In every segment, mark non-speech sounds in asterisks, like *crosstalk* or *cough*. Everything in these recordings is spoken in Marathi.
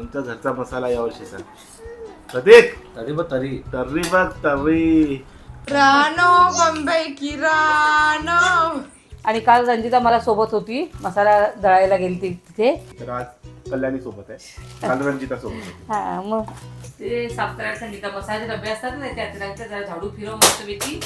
आमच्या घरचा मसाला यावर्षीचा प्रतीक तरी बघ तरी. तर्री बघ तर्री रानो बंबई की रानो. आणि काल रंजिता मला सोबत होती मसाला दळायला गेली ती तिथे. तर आज कल्याणी सोबत आहे. काल रंजिता सोबत होती. हा मग. ते साफ करायला सांगितलं मसाल्याचे डबे असतात ना त्यात त्यात जरा झाडू फिरव मस्तपैकी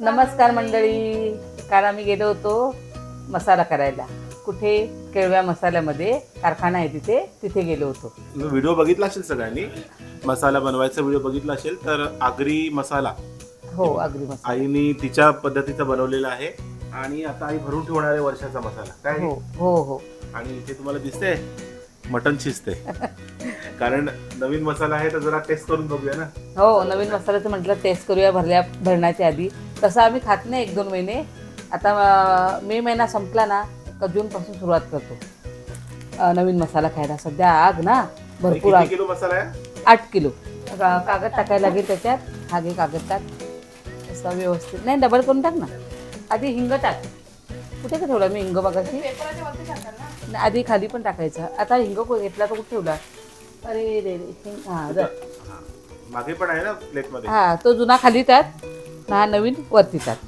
नमस्कार मंडळी. काल आम्ही गेलो होतो मसाला करायला. कुठे? केळव्या मसाल्यामध्ये कारखाना आहे तिथे तिथे गेलो होतो. व्हिडिओ बघितला असेल सगळ्यांनी? मसाला बनवायचा व्हिडिओ बघितला असेल तर आगरी मसाला. हो अगदी मसाला. आईने तिच्या पद्धतीचा बनवलेला आहे आणि आता आई भरून ठेवणार आहे वर्षाचा मसाला. काय? हो हो हो. आणि इथे तुम्हाला दिसते मटन शिजते कारण नवीन मसाला आहे तर जरा टेस्ट करून बघूया ना. हो नवीन मसाल्याचं म्हटलं टेस्ट करूया भरल्या भरण्याच्या आधी. तसं आम्ही खात नाही एक दोन महिने. आता मे महिना संपला ना का जूनपासून सुरुवात करतो. अं, नवीन मसाला खायला. सध्या आग ना भरपूर किती आग. किलो मसाला आहे? आठ किलो. का- कागद टाकायला लागेल त्याच्यात. हा घे कागद टाक. असं व्यवस्थित. नाही डबल करून टाक ना. आधी हिंग टाक. कुठे का ठेवला मी हिंग बघाशी नाही, आधी खाली पण टाकायचं. आता हिंग को- घेतला तर कुठे ठेवला? अरे रे रे हिंग. हां जर हा. मागे पण आहे ना प्लेटमध्ये हा तो जुना खाली टाक हा नवीन वरती टाक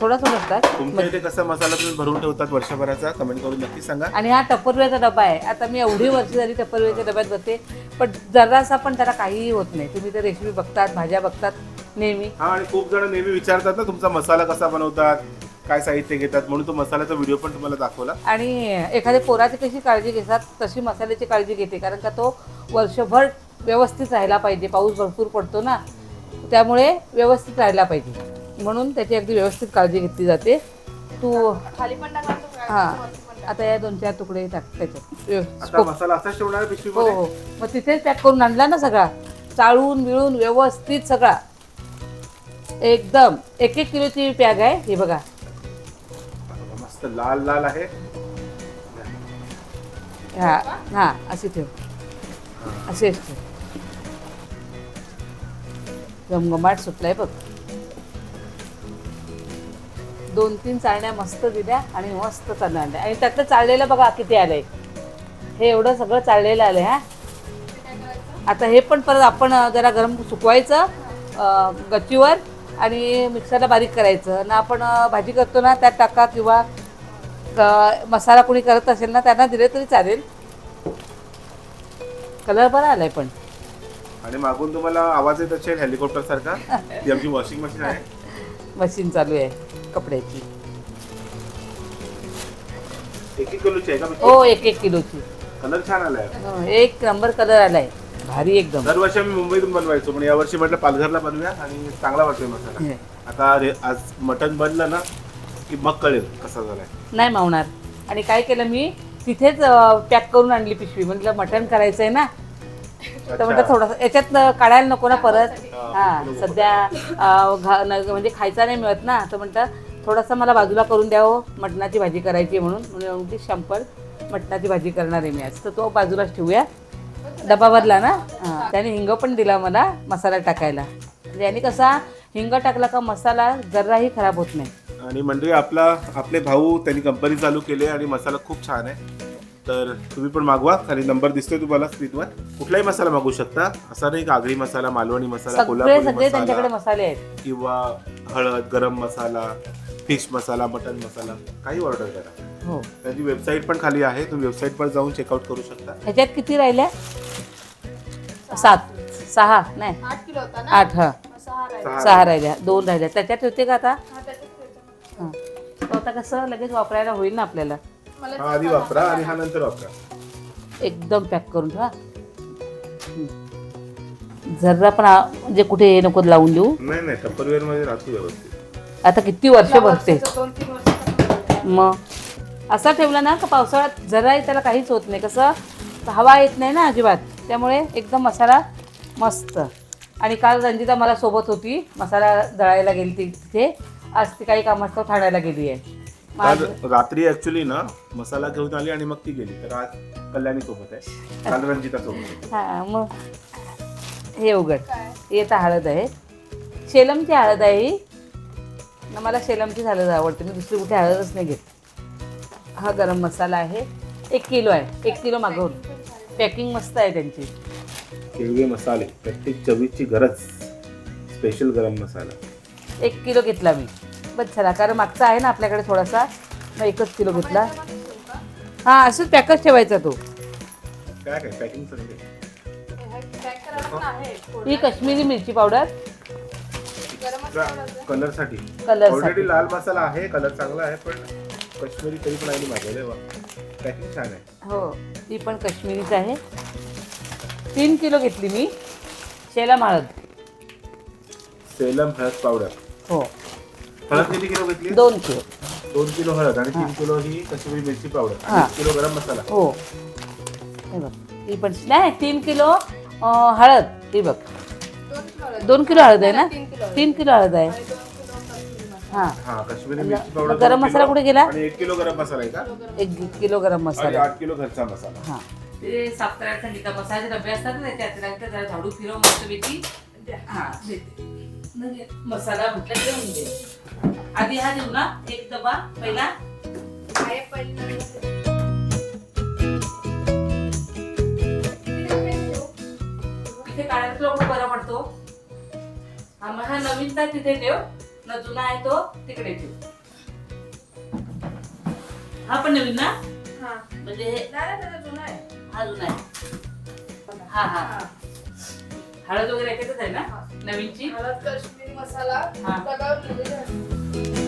थोडा थोडा टाक तुमच्या इथे कसा मसाला तुम्ही भरून ठेवतात वर्षभराचा कमेंट करून नक्की सांगा. आणि हा टप्परवेचा डबा आहे. आता मी एवढी वर्ष झाली टप्परवेच्या डब्यात बसते पण जरासा पण त्याला काहीही होत नाही. तुम्ही तर रेसिपी बघतात भाज्या बघतात नेहमी. हा आणि खूप जण नेहमी विचारतात ना तुमचा मसाला कसा बनवतात काय साहित्य घेतात म्हणून तो मसाल्याचा व्हिडिओ पण तुम्हाला दाखवला. आणि एखाद्या पोराची कशी काळजी घेतात तशी मसाल्याची काळजी घेते. कारण का तो वर्षभर व्यवस्थित राहायला पाहिजे. पाऊस भरपूर पडतो ना त्यामुळे व्यवस्थित राहायला पाहिजे. म्हणून त्याची अगदी व्यवस्थित काळजी घेतली जाते. तू खाली पण? हां आता या दोन चार तुकडे टाक त्याच्यात. व्यव- आता मसाला असाच ठेवणार आहे हो पिशवीमध्ये हो. मग तिथेच पॅक करून आणला ना सगळा. चाळून मिळून व्यवस्थित सगळा. एकदम. एक एक किलोची पॅग आहे हे बघा. मस्त लाल लाल आहे. हा हा अशी ठेव. असेच ठेव. घमघमाट सुटलाय बघ. दोन तीन चाळण्या मस्त दिल्या आणि मस्त चालण्या आणल्या. आणि त्यातलं चाललेलं बघा किती आलंय. हे एवढं सगळं चाललेलं आलंय हा. आता हे पण परत आपण जरा गरम सुकवायचं गच्चीवर आणि मिक्सरला बारीक करायचं. ना आपण भाजी करतो ना त्यात टाका किंवा मसाला कोणी करत असेल ना त्यांना दिले तरी चालेल. कलर बरा आलाय पण. आणि मागून तुम्हाला आवाज येत असेल हेलिकॉप्टर सारखा. ती आमची वॉशिंग मशीन आहे. *laughs* मशीन चालू आहे. कपड्याची. एक एक किलोची आहे का हो एक एक किलोची. कलर छान आलाय. हो, एक नंबर कलर आलाय. भारी एकदम. दरवर्षी आम्ही मुंबईतून बनवायचो पण यावर्षी म्हटलं पालघरला बनवूया आणि चांगला वाटतोय मसाला. आता रे- आज मटन बनलं ना की मग कळेल कसा झालाय. नाही मावणार. आणि काय केलं मी? तिथेच पॅक करून आणली पिशवी. म्हटलं मटण करायचं आहे ना तर म्हणजे थोडंसं याच्यात काढायला नको ना परत. हा सध्या घा- न- म्हणजे खायचा नाही मिळत ना. तर म्हटलं थोडंसं मला बाजूला करून द्यावं हो, मटणाची भाजी करायची म्हणून. म्हणून ती शंपर मटणाची भाजी करणार आहे मी आज. तर तो बाजूलाच ठेवूया. डबा भरला ना? त्याने हिंग पण दिला मला मसाला टाकायला. म्हणजे याने कसा हिंग टाकला का मसाला जराही खराब होत नाही. आणि मंडळी आपला आपले भाऊ त्यांनी कंपनी चालू केली आणि मसाला खूप छान आहे. तर तुम्ही पण मागवा खाली नंबर दिसतोय तुम्हाला स्क्रीनवर. कुठलाही मसाला मागू शकता. असा नाही का आगरी मसाला मालवणी मसाला कोल्हापुरी सगळे त्यांच्याकडे मसाला मसाले आहेत. किंवा हळद गरम मसाला फिश मसाला मटन मसाला काही ऑर्डर करा. हो. त्यांची वेबसाईट पण खाली आहे. तुम्ही वेबसाईटवर जाऊन चेकआउट करू शकता. ह्याच्यात किती राहिल्या? सात. सहा. नाही. आठ किलो होता ना? आठ हा. सहा राहिले. सहा सहा राहिल्या. दोन राहिल्या. त्याच्यात होते का आता? हा. हां. आता कसं लगेच वापरायला होईल ना आपल्याला. मला हा आधी वापरा आणि हा नंतर वापरा. एकदम पॅक करून ठेवा. जरा पण आ- म्हणजे कुठे हे नको लावून देऊ. नाही नाही टप्परवेअरमध्ये राहतो व्यवस्थित. आता किती वर्ष भरते वर्षाचं दोन तीन वर्ष मग. असा ठेवला ना का पावसाळ्यात जराही त्याला काहीच होत नाही. कसं हवा येत नाही ना अजिबात. त्यामुळे एकदम मसाला मस्त. आणि काल रंजिता मला सोबत होती. मसाला दळायला गेली ती तिथे. आज ती काही कामास्तव ठाण्याला गेली आहे. काल आज- रात्री ऍक्च्युली ना मसाला घेऊन आली आणि मग ती गेली. तर आज कल्याणी सोबत आहे. काल रंजिता सोबत. हा मग हे उघड. आता हळद आहे. शेलमची हळद आहे ही. ना मला शेलमचीच हळद आवडते. मी दुसरी कुठे हळदच नाही घेत. हा गरम मसाला आहे. एक किलो आहे. एक किलो मागवून. पॅकिंग मस्त आहे त्यांची. केळवे मसाले. प्रत्येक चवीची गरज. स्पेशल गरम मसाला. एक किलो घेतला मी. बस झाला कारण मागचा आहे ना आपल्याकडे थोडासा. मग एकच किलो घेतला. हा असंच पॅकच ठेवायचा तो. काय काय पॅकिंग सगळे पॅक करायला पण आहे ही कश्मीरी मिरची पावडर. गरम मसाला कलरसाठी. कलर ऑलरेडी लाल मसाला आहे कलर चांगला आहे पण काश्मीरी तरी पण आहे मागवले पॅकिंग छान आहे. हो ती पण कश्मीरीच आहे. तीन किलो घेतली मी. शेला हळद. सेलम हळद पावडर. हो. हळद किती किलो घेतली? दोन किलो. दोन किलो हळद आणि तीन किलो ही कश्मीरी मिरची पावडर. हा. एक किलो गरम मसाला. हो. हे बघ ही पण नाही तीन किलो अं, हळद. ही बघ. दोन किलो हळद आहे ना? तीन किलो हळद. आहे. मसाला. हा. हा कश्मीरी मिरची पावडर गरम दोन मसाला किलो कुठे गेला? आणि एक किलो गरम मसाला आहे का? एक किलो गरम आणि मसाला आठ किलो घरचा मसाला. हा. ते साफ सांगितलं मसाल्याचे डबे असतात ना त्याच्यात जरा झाडू फिरव मस्त पैकी हा देते. न घे. मसाला म्हटलं घेऊन दे आधी हा देऊ ना एक डबा पहिला. काढायला तुला कुठं बरा पडतो हा मग हा नवीनचा तिथे ठेव. न जुना आहे तो तिकडे ठेव. हा पण नवीन ना? हा. म्हणजे हे जुना आहे. हा जुना आहे. हा हा. हा. हळद वगैरे याच्यातच आहे ना? नवीनची? हळद काश्मीरी मसाला हा. आहे.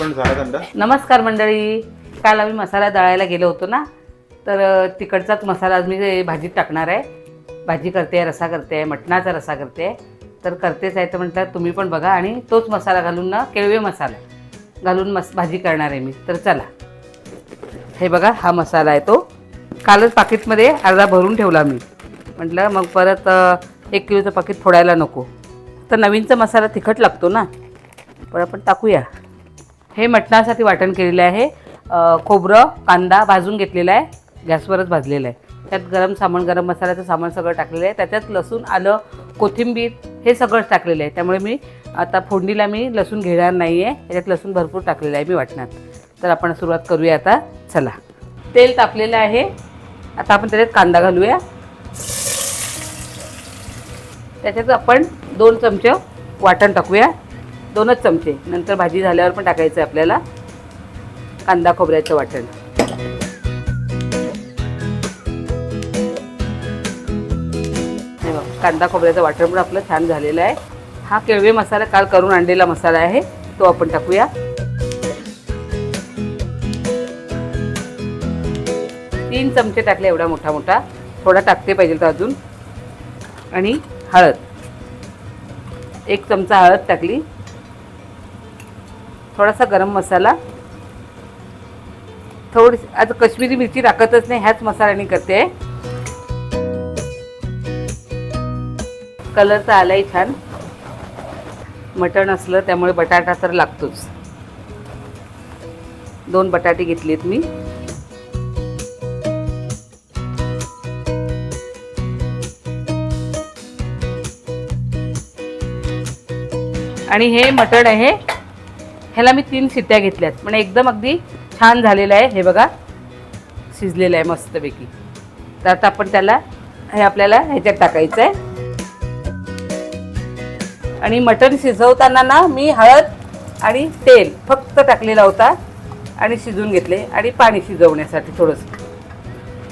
पण झाला थंड नमस्कार मंडळी. काल आम्ही मसाला दळायला गेलो होतो ना? तर अ, तिकडचाच मसाला आज मी भाजीत टाकणार आहे. भाजी करते रसा करते मटणाचा रसा करते. तर करतेच आहे तर म्हटलं तुम्ही पण बघा. आणि तोच मसाला घालून ना केळवे मसाला. घालून मस भाजी करणार आहे मी. तर चला. हे बघा हा मसाला आहे तो. कालच पाकिटमध्ये अर्धा भरून ठेवला मी. म्हटलं मग परत एक किलोचं पाकिट फोडायला नको. तर नवीनचा मसाला तिखट लागतो ना. पण आपण टाकूया. हे मटणासाठी वाटण केलेलं आहे. खोबरं कांदा भाजून घेतलेला आहे. गॅसवरच भाजलेलं आहे. त्यात गरम सामान गरम मसाल्याचं सामान सगळं टाकलेलं आहे. त्याच्यात लसूण आलं कोथिंबीर हे सगळंच टाकलेलं आहे. त्यामुळे मी आता फोडणीला मी लसूण घेणार नाही आहे याच्यात लसूण भरपूर टाकलेलं आहे मी वाटणार. तर आपण सुरुवात करूया आता. चला. तेल तापलेलं आहे. आता आपण त्याच्यात कांदा घालूया. त्याच्यात आपण दोन चमचे वाटण टाकूया. दोनच चमचे. नंतर भाजी झाल्यावर पण टाकायचं आहे आपल्याला. कांदा खोबऱ्याचं वाटण. हे बघ, कांदा खोबऱ्याचं वाटण पण आपलं छान झालेलं आहे. हा केळवे मसाला काल करून आणलेला मसाला आहे तो आपण टाकूया. तीन चमचे टाकले एवढा मोठा मोठा. थोडा टाकते पाहिजे तर अजून. आणि हळद. एक चमचा हळद टाकली. थोडासा गरम मसाला. थोडी आता कश्मीरी मिरची टाकतच नाही ह्याच मसाल्याने करते. कलर तर आलाही छान. मटण असलं त्यामुळे बटाटा तर लागतोच. दोन बटाटे घेतलेत मी. आणि हे मटण आहे ह्याला मी तीन शिट्ट्या घेतल्यात. म्हणजे एकदम अगदी छान झालेलं आहे हे बघा. शिजलेलं आहे मस्तपैकी. तर आता आपण त्याला हे आपल्याला ह्याच्यात टाकायचं आहे. आणि मटण शिजवताना ना मी हळद आणि तेल फक्त टाकलेला होता आणि शिजून घेतले आणि पाणी शिजवण्यासाठी थोडंसं.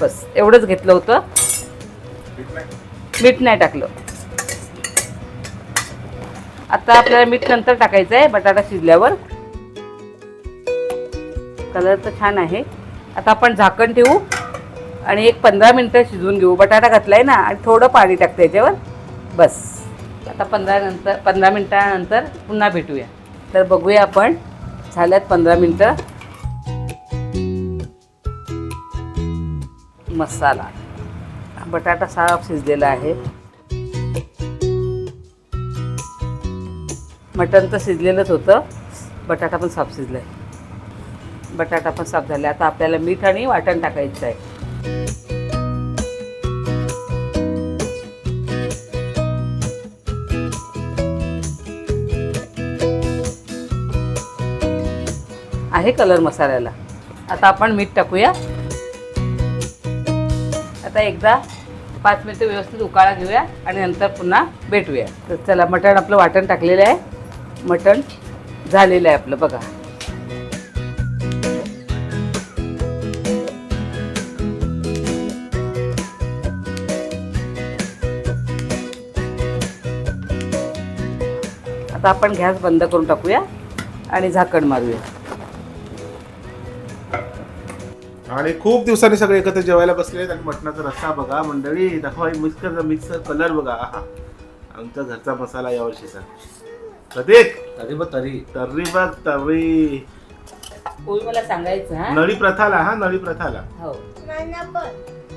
बस एवढंच घेतलं होतं. मीठ नाही टाकलं. आता आपल्याला मीठ नंतर टाकायचं आहे बटाटा शिजल्यावर. कलर तर छान आहे. आता आपण झाकण ठेवू आणि एक पंधरा मिनटं शिजवून घेऊ. बटाटा घातला आहे ना आणि थोडं पाणी टाकतं याच्यावर. बस. आता पंधरा नंतर पंधरा मिनटानंतर पुन्हा भेटूया. तर बघूया आपण झाल्यात पंधरा मिनटं. मसाला. बटाटा साफ शिजलेला आहे. मटण तर शिजलेलंच होतं. बटाटा पण साफ शिजला आहे बटाटा पण साफ झाला आता आपल्याला मीठ आणि वाटण टाकायचं आहे. आहे कलर मसाल्याला. आता आपण मीठ टाकूया. आता एकदा पाच मिनटं व्यवस्थित उकाळा घेऊया आणि नंतर पुन्हा भेटूया. तर चला मटण आपलं वाटण टाकलेलं आहे. मटण झालेलं आहे आपलं बघा. आता आपण गॅस बंद करून टाकूया आणि झाकण मारूया. आणि खूप दिवसांनी सगळे एकत्र जेवायला बसले आहेत आणि मटणाचा रस्सा बघा मंडळी. दाखवा मिक्सर मिक्सर कलर बघा. आहा. आमचा घरचा मसाला यावर्षीचा प्रतीक तरी बघ तरी. तर्री बघ तर्री ओवी मला सांगायचं हा? नळी प्रथाला हा? नळी प्रथाला. हो.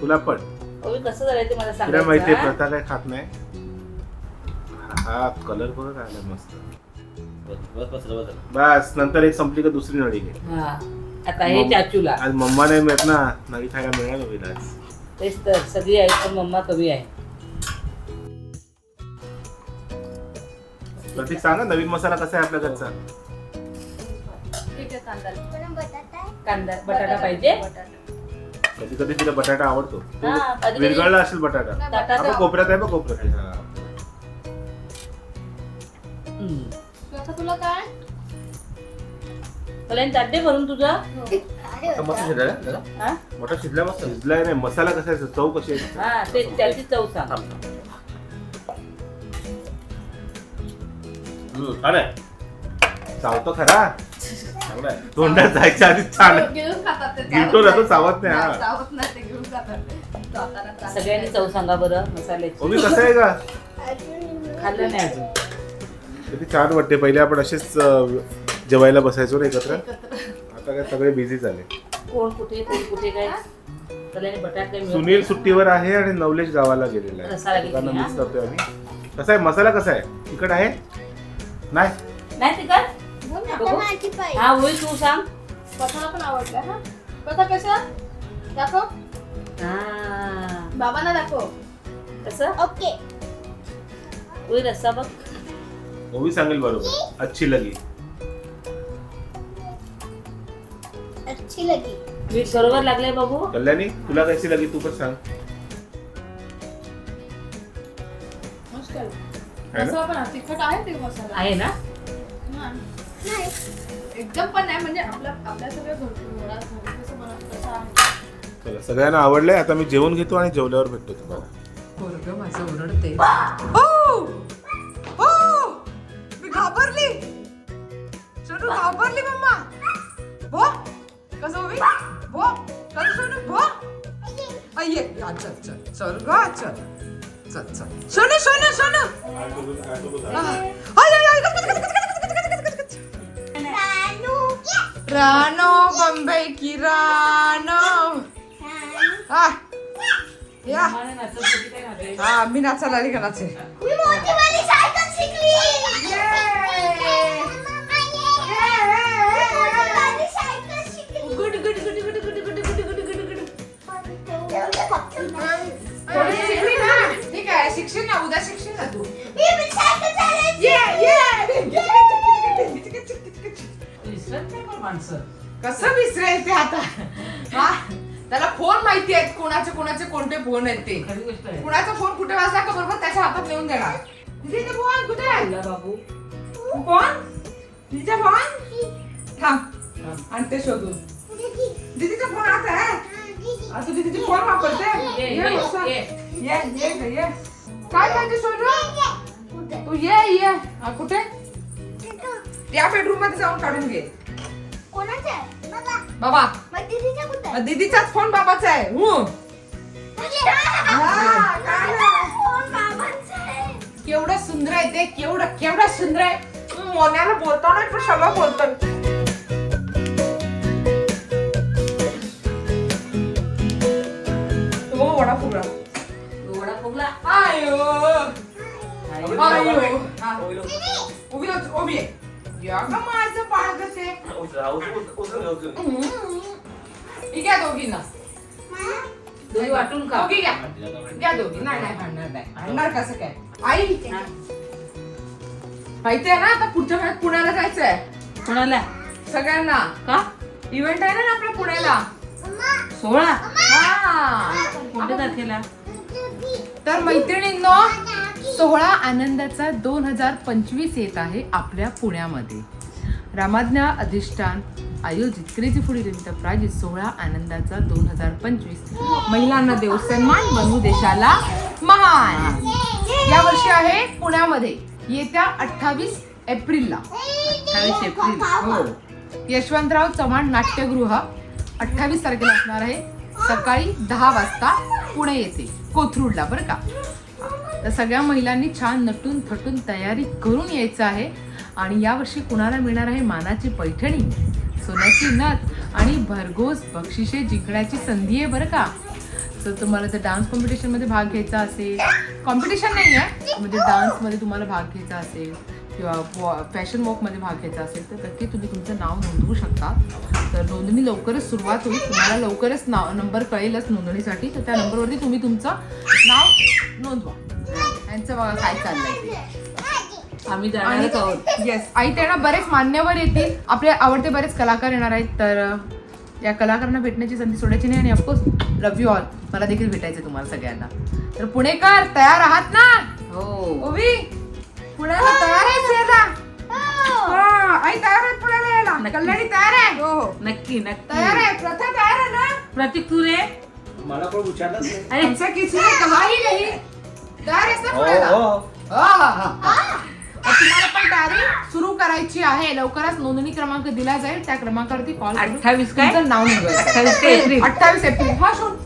तुला पण. ओवी कसं झालं ते मला तुला माहितीये सांगायचं हा? प्रथा काय खात नाही? हा कलर बघ आला मस्त. बस बस बस बस. बस नंतर एक संपली का दुसरी नळी घे. हा. आता हे चाचूला. आज मम्मा नाही मिळत ना नळी खायला मिळालं होईल आज तेच तर सगळी आहे पण मम्मा कमी आहे. प्रतीक सांगा नवीन मसाला कसा आहे आपल्या घरचा? ठीक आहे. कांदा कांदा बटाटा पाहिजे. कधी कधी तिला बटाटा आवडतो. हा, कधी कधी- विरघळला असेल बटाटा. नाही, आपण कोपऱ्यात आहे बघ कोपऱ्यात. आहे. हा. हम्म. तुला काय? ताट भरून तुझा. आता मस्त ना? हा? मोठा शिजला मस्त शिजलाय नाही मसाला कसा आहे चव कशी आहे? हा ते त्याची चव सांग. थांब, थांब. हम्म, छान आहे. चावतो खरा. चांगला आहे. तोंडात जायच्या आधी छान आहे. घेऊन खातात ते गिळतो ना तो, चावत नाही, हा. चावत नाही ते घेऊन खातात ते. चावताना त्रास सगळ्यांनी चव सांगा बरं मसाल्याची. ओमी कसं आहे का खाल्लं नाही अजून. किती छान वाटते पहिले आपण असेच अं, जेवायला बसायचो ना एकत्र. आता काय सगळे बिझी झाले. कोण कुठे कोण कुठे काय? बटाट मिळत सुनील. सुट्टीवर आहे आणि नवलेश गावाला गेलेला आहे. गेलेला मिस करतोय आम्ही. कसा आहे? मसाला कसा आहे? तिकट आहे? नाही? नाही तिकट. हा होईल तू सांग. पथाला पण आवडलं हा? पथा कशा? दाखव. हा. बाबांना दाखव. कसं? ओके. होईल रस्सा बघ. ओवी सांगेल बरोबर. अच्छी लगी. अच्छी लगी। मीठ बरोबर लागलंय बाबू. कल्याणी तुला कशी लगी तू पण सांग. मस्त है ना? मसाला पण आहे. तिखट आहे ते मसाला. आहे ना? हा. एकदम पण नाही म्हणजे आपल्या आपल्या सगळ्या घरच्या घरात घरी कसं बनवतो तसं आहे. चला सगळ्यांना आवडलंय आता मी जेवण घेतो आणि जेवल्यावर भेटतो तुम्हाला. पोरग माझं ओरडते हो! हो! मी घाबरली. सोनू घाबरली मम्मा भो कसं होईल भो कसं सोनू भो. अय्ये हा चल चल चल ग चल. चल चल. सोनू सोनू सोनू. रानो बंबई की रानो. हा. या. हा मी नाचायला आली का नाचे? मी मोठी वाली सायकल शिकली शिकशील ना उद्या शिकशील ना तू. ये ये विसरत नाही पण माणसं कसं विसरेल ते आता? हा? त्याला फोन माहिती आहेत कोणाचे कोणाचे कोणते फोन आहेत ते. खरी गोष्ट आहे. कुणाचा फोन कुठे वाजला का बरोबर त्याच्या हातात नेऊन देणार. दीदीचे फोन? कुठे? आहे बोला बाबू फोन? दीदीचा फोन? थांब. आणि ते शोधून. दीदीचा फोन आता आहे. आता तू दीदीचे फोन वापरते. ये, ये ये. ये. ये ये ग, ये. काय पाहिजे सोनू तू ये ये. हा, कुठे? त्या बेडरूममध्ये जाऊन काढून घे. बाबा. मग दीदीचाच फोन बाबाचा आहे. हो. हा, काय नाही. केवढं सुंदर आहे ते. केवढं केवढं सुंदर आहे. मोन्याला बोलतो ना पण सगळं बोलतो उभी उभी आहे. या का माझं कसे दोघींना दोघी वाटून खा दोघी घ्या घ्या दोघी नाही नाही भांडणार नाही भांडणार कसं काय आई. माहिती आहे ना आता पुढच्या महिन्यात पुण्याला जायचंय कोणाला सगळ्यांना का इव्हेंट आहे ना आपल्या पुण्याला सोळा हा कोणत्या तारखेला तर मैत्रिणींनो सोहळा आनंदाचा दोन हजार पंचवीस येत आहे आपल्या पुण्यामध्ये. रामाज्ञा अधिष्ठान आयोजित क्रेझी फूड एंटरप्राइजेस सोहळा आनंदाचा दोन हजार पंचवीस. महिलांना देव सन्मान बनवू देशाला महान. या वर्षी आहे पुण्यामध्ये येत्या अठ्ठावीस एप्रिलला. अठ्ठावीस एप्रिल हो. यशवंतराव चव्हाण नाट्यगृह अठ्ठावीस तारखेला असणार आहे. सकाळी दहा वाजता पुणे येथे कोथरूडला बरं का? तर सगळ्या महिलांनी छान नटून थटून तयारी करून यायचं आहे. आणि यावर्षी कुणाला मिळणार आहे मानाची पैठणी? सोन्याची नथ आणि भरघोस बक्षिसे जिंकण्याची संधी आहे बरं का? तर तुम्हाला जर डान्स कॉम्पिटिशनमध्ये भाग घ्यायचा असेल. कॉम्पिटिशन नाही आहे. म्हणजे डान्समध्ये तुम्हाला भाग घ्यायचा असेल किंवा फॅशन वॉकमध्ये भाग घ्यायचा असेल तर नक्की तुम्ही तुमचं नाव नोंदवू शकता. तर नोंदणी लवकरच सुरुवात होईल. तुम्हाला लवकरच नाव नंबर कळेलच नोंदणीसाठी. तर त्या नंबरवरती तुम्ही तुमचं नाव नोंदवा. यांचं बघा काय चाललंय ते. आम्ही जाणारच आहोत येस आई त्यांना बरेच मान्यवर येतील. आपले आवडते बरेच कलाकार येणार आहेत तर या कलाकारांना भेटण्याची संधी सोडायची नाही आणि ऑफकोर्स लव्ह यू ऑल मला देखील भेटायचं तुम्हाला सगळ्यांना. तर पुणेकर तयार आहात ना? हो. ओवी पुण्याला तयार आहेस यायला? हा, आई तयार आहे पुण्याला यायला? नक्की. कल्याणी तयार आहे? हो हो. नक्की नक्की. तयार आहे. प्रथा तयार आहे ना? प्रतीक तू रे मला पण विचारलंच नाही. अरे आमचा किसी ने कहा ही नाही. हो पुण्याला हो. तर तुम्हाला पण तयारी सुरू करायची आहे. लवकरच नोंदणी क्रमांक दिला जाईल. त्या क्रमांकावरती कॉल अठ्ठावीस काय? नाव अठ्ठावीस एप्रिल अठ्ठावीस एप्रिल हा शोध.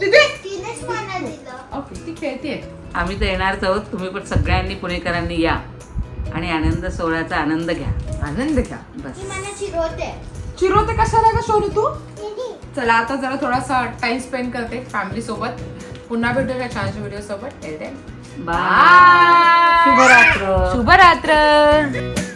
दीदी? तिनेच मला दिलं. ओके ती खेळते आम्ही तर येणारच आहोत. तुम्ही पण सगळ्यांनी पुणेकरांनी या. आणि आनंद सोहळ्याचा आनंद घ्या. आनंद घ्या. बस. चिरवते. कशाला का शोधू तू? दीदी. चला आता जरा थोडासा टाइम स्पेंड करते फॅमिली सोबत. पुन्हा भेटूया छानशा व्हिडिओ सोबत. बाय शुभरात्र. शुभरात्र.